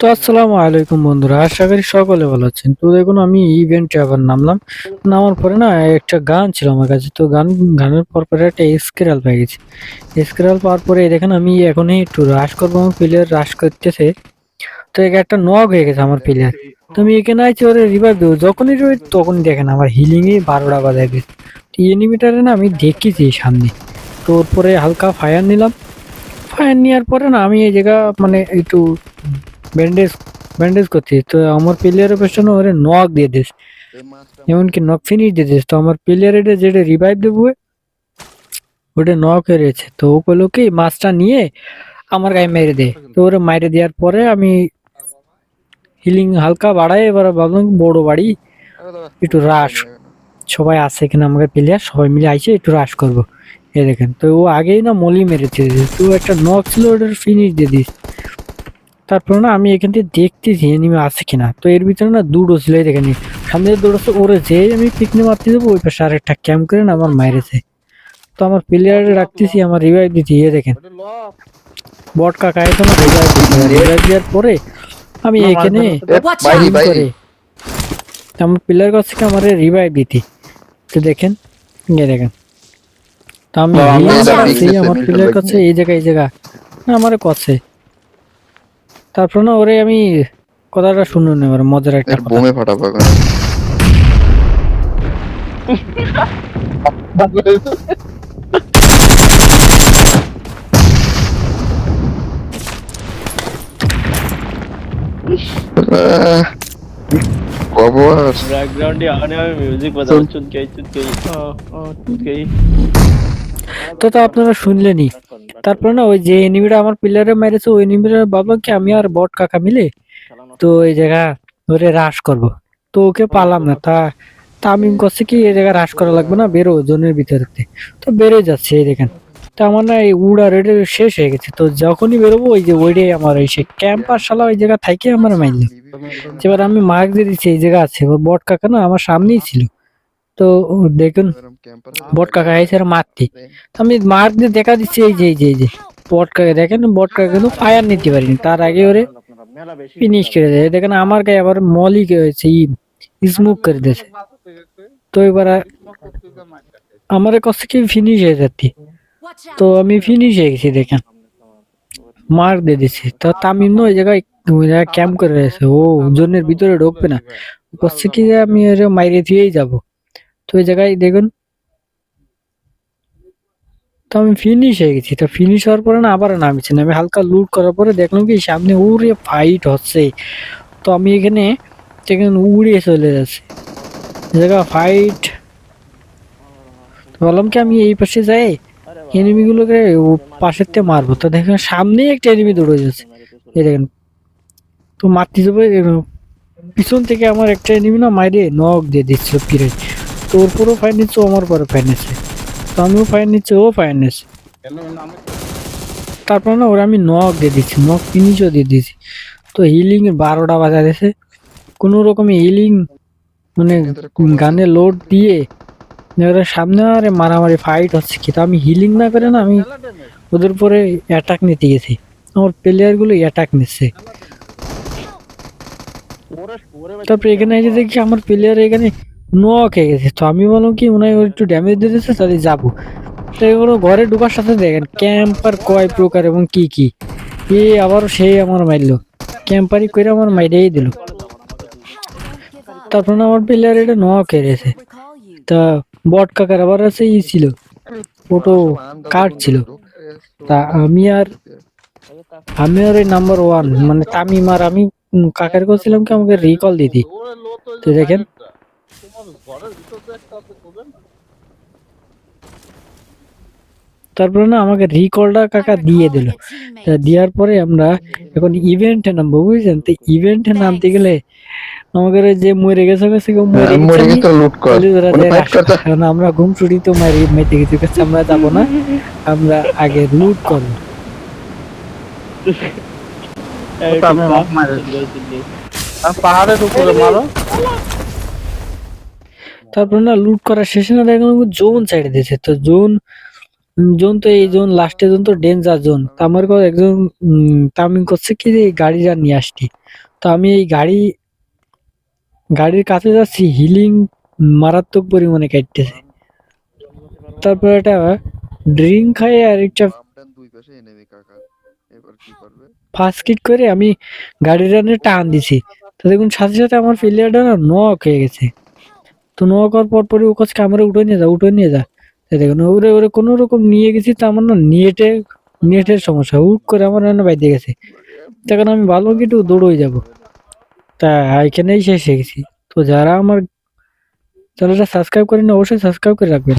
তো আসসালামু আলাইকুম বন্ধুরা, আশা করি সকলে ভালো আছেন। তো দেখুন, আমি ইভেন্টে আবার নামলাম। নামার পরে না একটা গান ছিল আমার কাছে। তো গান, গানের পর পরে একটা স্ক্রাল পেয়ে গেছি। স্ক্রাল পাওয়ার পরে দেখেন, আমি এখনই একটু রাশ করব। আমার প্লেয়ার রাশ করতেছে। তো একে একটা নক হয়ে গেছে আমার প্লেয়ার তো আমি এখানে আছি ওরে রিভাইভ দেবো। যখনই revive তখনই দেখেন আমার হিলিংয়ে বারোটা বাজায় গেছে তো এনিমিটারে না আমি দেখেছি সামনে। তো ওর পরে হালকা ফায়ার নিলাম। ফায়ার নেওয়ার পরে না আমি এই জায়গা মানে একটু ব্যান্ডেজ ব্যান্ডেজ করছি। তো আমার প্লেয়ারের পেছনে ওরে নক দিয়ে দিস। এমনকি নক ফিনিশ দিয়ে দিস। তো আমার প্লেয়ার যেটা রিভাইভ দেবো, ওটা নক হয়ে রয়েছে। তো ও কইলো কি মাছটা নিয়ে আমার গায়ে মেরে দে। তো ওরে মাইরে দেওয়ার পরে আমি হিলিং হালকা বাড়াই, এবার ভাবলাম বড় বাড়ি, একটু রাশ সবাই আছে কিনা আমাকে প্লেয়ার সবাই মিলে আইসে একটু রাশ করব। এ দেখেন, তো ও আগেই না মলি মেরেছে। তো একটা নক ছিল, ওটার ফিনিশ দিয়ে দিস। তারপরে না আমি এখান থেকে দেখতেছি এনিমে আছে কিনা। তো এর ভিতরে না দুটো ছিল দেখেন সামনে দৌড়াচ্ছে ওরে যে আমি পিকনি মারতে দেবো ওই পাশে আরেকটা ক্যাম্প করে না আমার মাইরেছে। তো আমার প্লেয়ার রাখতেছি আমার রিভাইভ দিচ্ছি এ দেখেন। বট কাকা এসে আমার রিভাইভ দিচ্ছে রিভাইভ দেওয়ার পরে আমি এখানে তো আমার প্লেয়ার কাছ থেকে আমার রিভাইভ দিতে? তো দেখেন ইয়ে দেখেন। তো আমি আমার প্লেয়ার কাছে এই জায়গা এই জায়গা। না আমার কাছে তারপর না ওরে আমি কথাটা শুনুন এবার মজার একটা বোমে ফাটাবো এখন। কবর। ব্যাকগ্রাউন্ডে আমি মিউজিক তো তো আপনারা শুনলেনই। তারপরে না ওই যে এনিমিটা আমার প্লেয়ারে মেরেছে ওই এনিমিটা ভাবলাম কি আমি আর বট কাকা মিলে তো এই জায়গা ওরে রাশ করব। তো ওকে পালাম না তা তামিম করছে কি এই জায়গা রাশ করা লাগবে না বেরো জোনের ভিতরে তো বেড়ে যাচ্ছে এই দেখেন। তো আমার না এই উড়া রেডে শেষ হয়ে গেছে তো যখনই বেরোবো ওই যে ওইটাই আমার ওই সে ক্যাম্পার শালা ওই জায়গা থাইকে আমার মাইল এবার আমি মার্ক দিয়ে দিচ্ছি এই জায়গা আছে এবার বট কাকা না আমার সামনেই ছিল। তো ও দেখুন বট কাকা এসে মারতে তো আমি দিয়ে দেখা দিচ্ছি এই যে এই যে এই যে। বট কাকা দেখেন বট কাকা কিন্তু ফায়ার নিতে পারিনি। তার আগে ওরে ফিনিশ করে দেয়। দেখেন আমার গায়ে আবার মলিক হয়েছে স্মোক করে দিয়েছে। তো এবার আর- আমার কাছে কি ফিনিশ হয়ে যাচ্ছে? তো আমি ফিনিশ হয়ে গেছি দেখেন। মার দিয়ে দিছি তো তামিম ওই জায়গায় ওই জায়গায় ক্যাম্প করে রয়েছে। ও জোনের ভিতরে ঢুকবে না। করছে কি আমি ওরে মাইরে দিয়েই যাব। তো ওই জায়গায় দেখুন। তো আমি ফিনিশ হয়ে গেছি। তো ফিনিশ হওয়ার পরে না আবার নামিছি আমি হালকা লুট করার পরে দেখলাম কি, সামনে উড়ে ফাইট হচ্ছে। তো আমি এখানে এখানে উড়ে চলে যাচ্ছি। জায়গা ফাইট বললাম কি, আমি এই পাশে যাই এনিমি গুলোকে ও পাশের থেকে মারবো। তো দেখেন সামনেই একটা এনিমি দৌড়ে যাচ্ছে। এই দেখেন, তো মারতে যাবে পিছন থেকে আমার একটা এনিমি না মাইরে নখ দিয়ে দিচ্ছিল ফিরে তো ওর পরও ফাইন নিচ্ছে আমার পরে ফাইন নিচ্ছে। তো আমিও ফাইন নিচ্ছে ও ফাইন নিচ্ছে। তারপর না ওরা আমি নক দিয়ে দিচ্ছি নক ফিনিশও দিয়ে দিচ্ছি। তো হিলিং বারোটা বাজা দিয়েছে কোনো রকমে হিলিং মানে গানে লোড দিয়ে ওরা সামনে আরে মারামারি ফাইট হচ্ছে কি? তা আমি হিলিং না করে না আমি ওদের উপরে অ্যাটাক নিতে গেছি। আমার প্লেয়ারগুলো অ্যাটাক নিচ্ছে। তারপরে এখানে এসে দেখি আমার প্লেয়ার এখানে নক হয়ে গেছে তো আমি বললাম কি হয় একটু ড্যামেজ দিচ্ছে তাহলে যাব। তো এগুলো ঘরে ঢোকার সাথে দেখেন ক্যাম্পার কয় প্রকার এবং কি কি। এ আবারও সেই আমার মারলো ক্যাম্পারি করে আমার মাইরেই দিল। তারপর আমার প্লেয়ার এটা নক হয়ে গেছে তা বট কাকার আবার আছে, ই ছিল। ফটো কার্ড ছিল। তা আমি আর আমি আর এই নাম্বার ওয়ান মানে তামিম আর আমি কাকার করছিলাম কি, আমাকে রিকল দিতি তো দেখেন তারপরে না আমাকে রিকলটা কাকা দিয়ে দিল। দেওয়ার পরে আমরা এখন ইভেন্টে নামবো বুঝছেন তো ইভেন্টে নামতে গেলে আমাদের যে মরে গেছে গেছে মরে হ্যাঁ, গেছে লুট কর। আমরা ঘুম ছুটি তো মারি মেতে গেছি কাছে আমরা যাব না। আমরা আগে লুট করব। পাহাড়ের উপরে মারো। তারপর না লুট করার শেষে না দেখলাম জোন সাইড দিয়েছে। তো জোন জোন তো এই জোন লাস্টে জোন তো ডেঞ্জার জোন। তো আমার কথা একজন তামিম করছে কি যে গাড়িটা নিয়ে আসছি। তো আমি এই গাড়ি গাড়ির কাছে যাচ্ছি হিলিং মারাত্মক পরিমাণে কাটতেছে। তারপর একটা ড্রিঙ্ক খাই আর একটা কাকা। ফার্স্ট কিট করে আমি গাড়ি রানে টান দিছি। তো দেখুন সাথে সাথে আমার প্লেয়ারটা না নক হয়ে গেছে। তো নোয়া করার পর পরে ও কাছে ক্যামেরা উঠে নিয়ে যা উঠে নিয়ে যা। তাই দেখুন, ওরে ওরে, কোনো রকম নিয়ে গেছি তা আমার না নেটে, নেটের সমস্যা। হুট করে আমার রান্না বাইতে গেছে। তখন আমি ভালো কিন্তু দৌড়ে যাব। তা এখানেই শেষ হয়ে গেছি। তো যারা আমার চ্যানেলটা সাবস্ক্রাইব করেন অবশ্যই সাবস্ক্রাইব করে রাখবেন।